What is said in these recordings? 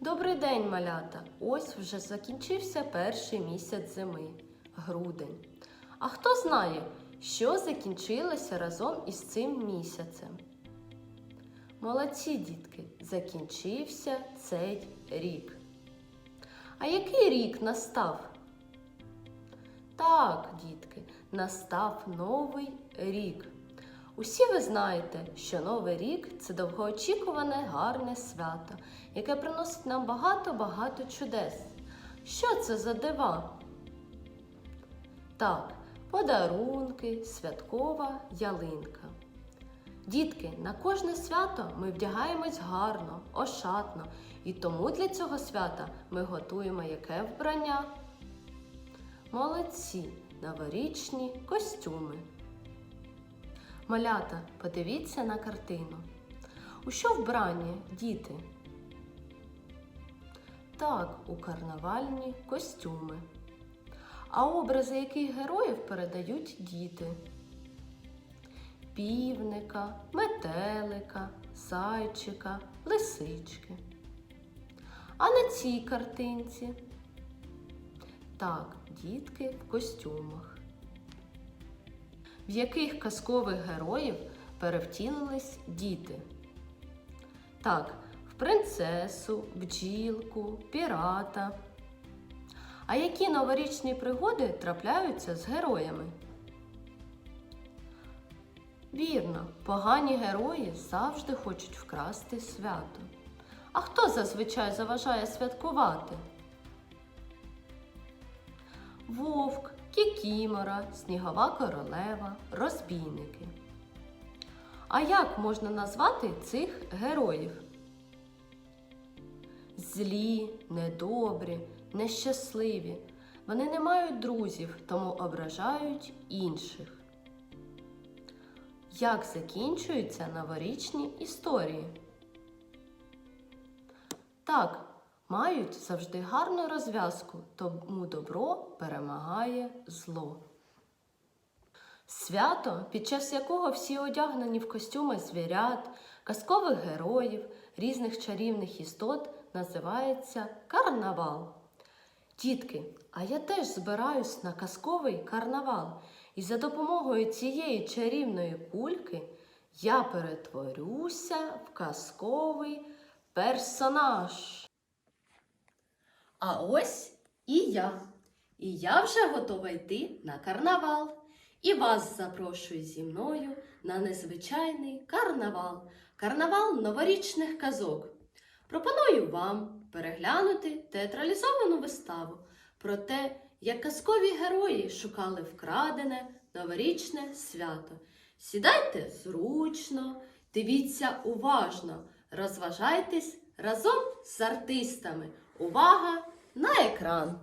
Добрий день, малята! Ось вже закінчився перший місяць зими грудень. А хто знає, що закінчилося разом із цим місяцем? Молодці, дітки, закінчився цей рік. А який рік настав? Так, дітки, настав новий рік. Усі ви знаєте, що Новий рік це довгоочікуване гарне свято, яке приносить нам багато-багато чудес. Що це за дива? Так, подарунки, святкова ялинка. Дітки, на кожне свято ми вдягаємось гарно, ошатно, і тому для цього свята ми готуємо яке вбрання? Молодці, новорічні костюми. Малята, подивіться на картину. У що вбрані діти? Так, у карнавальні костюми. А образи яких героїв передають діти? Півника, метелика, зайчика, лисички. А на цій картинці? Так, дітки в костюмах. В яких казкових героїв перевтілились діти? Так, в принцесу, бджілку, пірата. А які новорічні пригоди трапляються з героями? Вірно, погані герої завжди хочуть вкрасти свято. А хто зазвичай заважає святкувати? Вовк, кікімора, снігова королева, розбійники. А як можна назвати цих героїв? Злі, недобрі, нещасливі. Вони не мають друзів, тому ображають інших. Як закінчуються новорічні історії? Так, мають завжди гарну розв'язку, тому добро перемагає зло. Свято, під час якого всі одягнені в костюми звірят, казкових героїв, різних чарівних істот, називається карнавал. Дітки, а я теж збираюсь на казковий карнавал, і за допомогою цієї чарівної кульки я перетворюся в казковий персонаж. А ось і я. І я вже готова йти на карнавал. І вас запрошую зі мною на незвичайний карнавал, карнавал новорічних казок. Пропоную вам переглянути театралізовану виставу про те, як казкові герої шукали вкрадене новорічне свято. Сідайте зручно, дивіться уважно, розважайтесь разом з артистами. Увага на екран!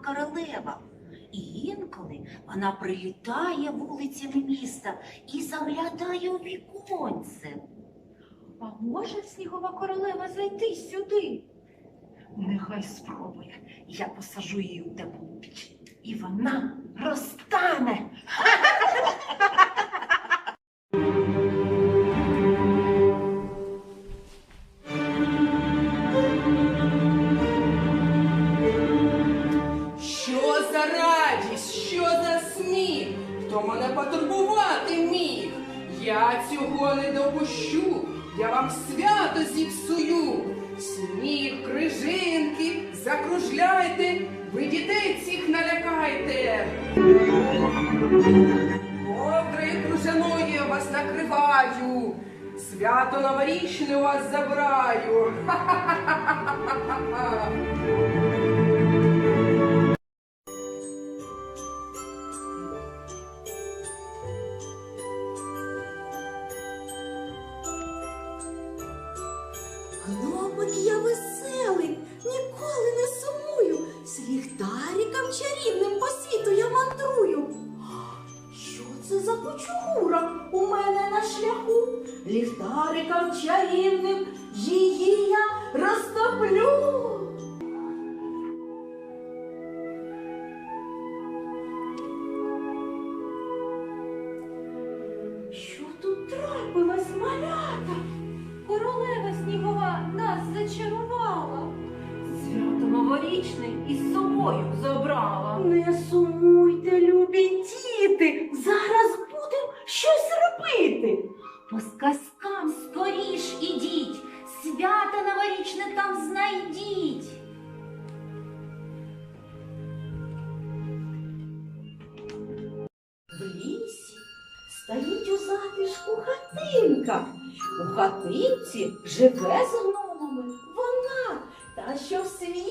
Королева. І інколи вона прилітає вулицями міста і заглядає у віконце. А може снігова королева зайти сюди? Нехай спробує. Я посажу її у теплу піч, і вона розтане. хто мене потурбувати міг? Я цього не допущу, я вам свято зіпсую. Сніг, крижинки, закружляйте, ви дітей цих налякайте. Ковдрою кружаною вас накриваю, свято новорічне у вас забираю. Ха-ха-ха-ха-ха-ха. Ліхтариком чарівним її я розтоплю.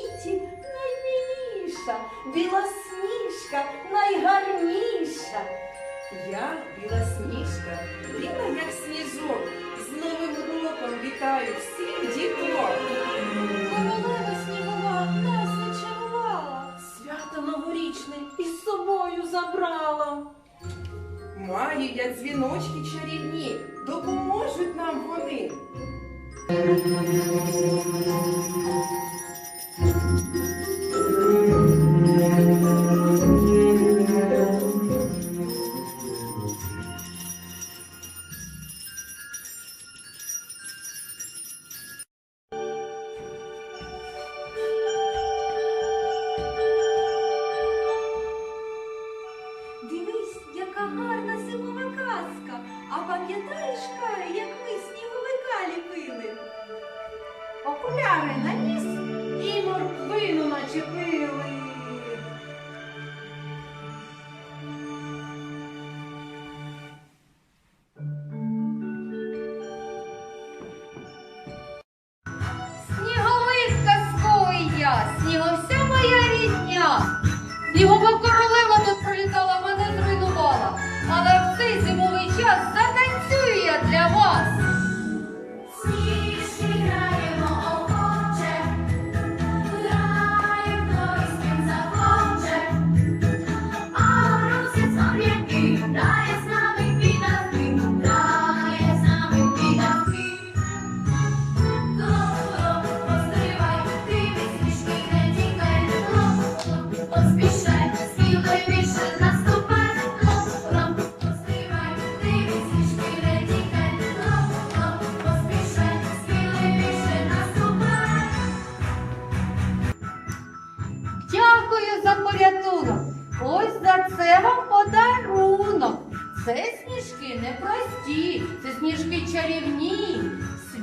Світі наймиліша, білосніжка найгарніша. Я білосніжка, біла як сніжок. З Новим роком вітаю всіх діток. Королева снігова нас зачарувала. Свято новорічне із собою забрала. Маю я дзвіночки чарівні, допоможуть нам вони. Снігова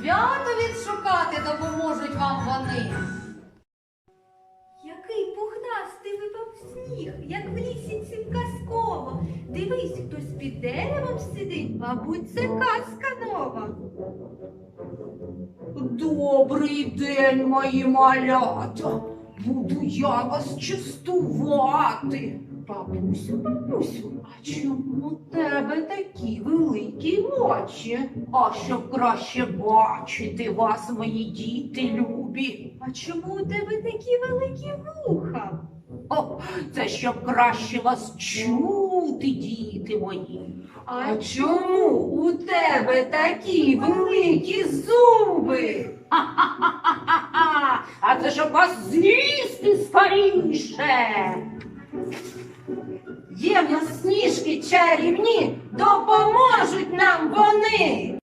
Свято відшукати допоможуть вам вони. Який пухнастий випав сніг, як в лісі цим казково. Дивись, хтось під деревом сидить, мабуть, це казка нова. Добрий день, мої малята. Буду я вас частувати. Бабусю, бабусю, а чому у тебе такі великі очі? А щоб краще бачити вас, мої діти любі. А чому у тебе такі великі вуха? О, це щоб краще вас чути, діти мої. А чому у тебе такі великі зуби? А це щоб вас з'їсти скоріше. Є сніжки чарівні, допоможуть нам вони.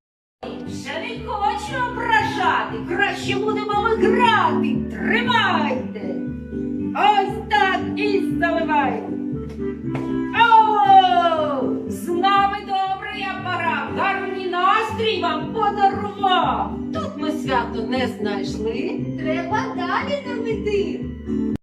Ще не хочу ображати, краще будемо грати. Тримайте. Ось так і заливай. О, з нами добрий апарат, гарний настрій вам подарував. Тут ми свято не знайшли. Треба далі наведи. Ой,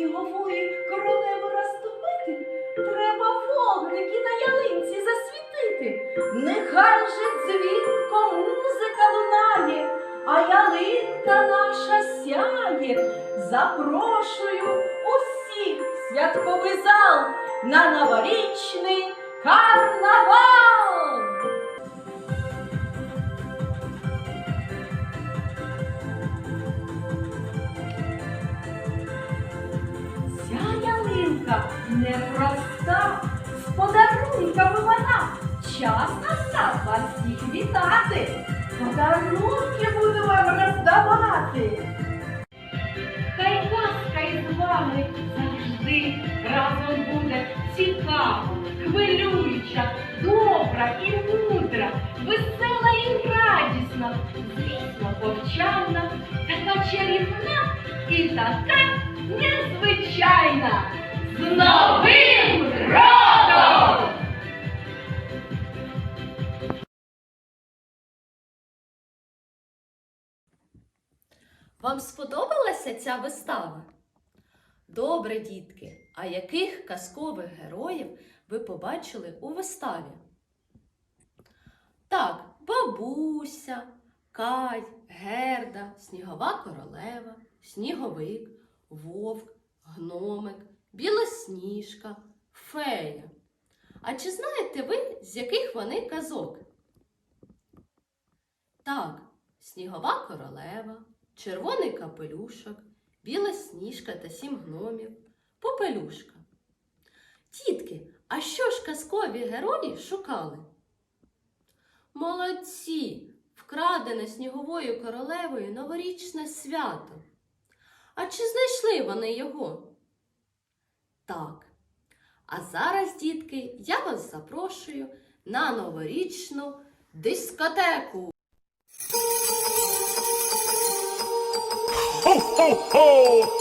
снігової королеви розтопити, треба вогники на ялинці засвітити. нехай же дзвінко музика лунає, а ялинка наша сяє. Запрошую усіх святковий зал на новорічний карнавал. Непроста, з подарунками вона. Час настав вас всіх вітати. Подарунки буду вам роздавати. Хай казка із вами завжди разом буде цікава, хвилююча, добра і мудра, весела і радісна, звісно, повчальна, така чарівна і така незвичайна. З Новим! Вам сподобалася ця вистава? Добре, дітки, а яких казкових героїв ви побачили у виставі? Так, бабуся, Кай, Герда, Снігова королева, Сніговик, Вовк, Гномик, Білосніжка, Фея. А чи знаєте ви, з яких вони казок? Так, Снігова королева, червоний капелюшок, біла сніжка та сім гномів, попелюшка. Тітки, а що ж казкові герої шукали? Молодці! Вкрадене сніговою королевою новорічне свято. А чи знайшли вони його? Так. А зараз, дітки, я вас запрошую на новорічну дискотеку. Ho,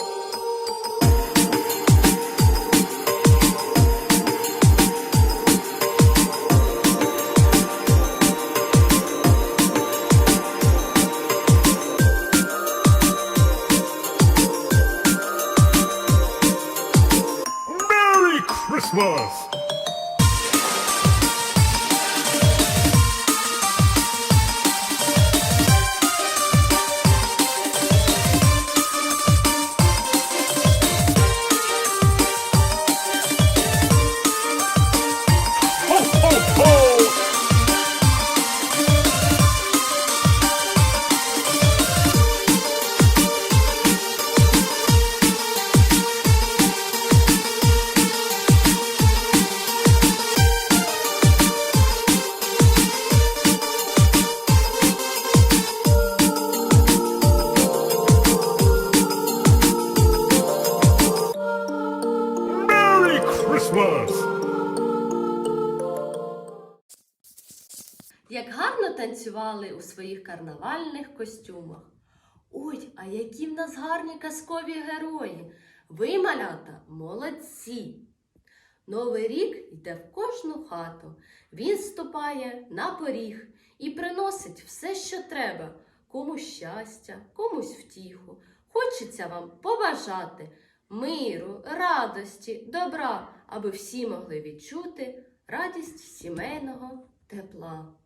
танцювали у своїх карнавальних костюмах. Ой, а які в нас гарні казкові герої! Ви, малята, молодці! Новий рік йде в кожну хату. Він ступає на поріг і приносить все, що треба, комусь щастя, комусь втіху. Хочеться вам побажати миру, радості, добра, аби всі могли відчути радість сімейного тепла.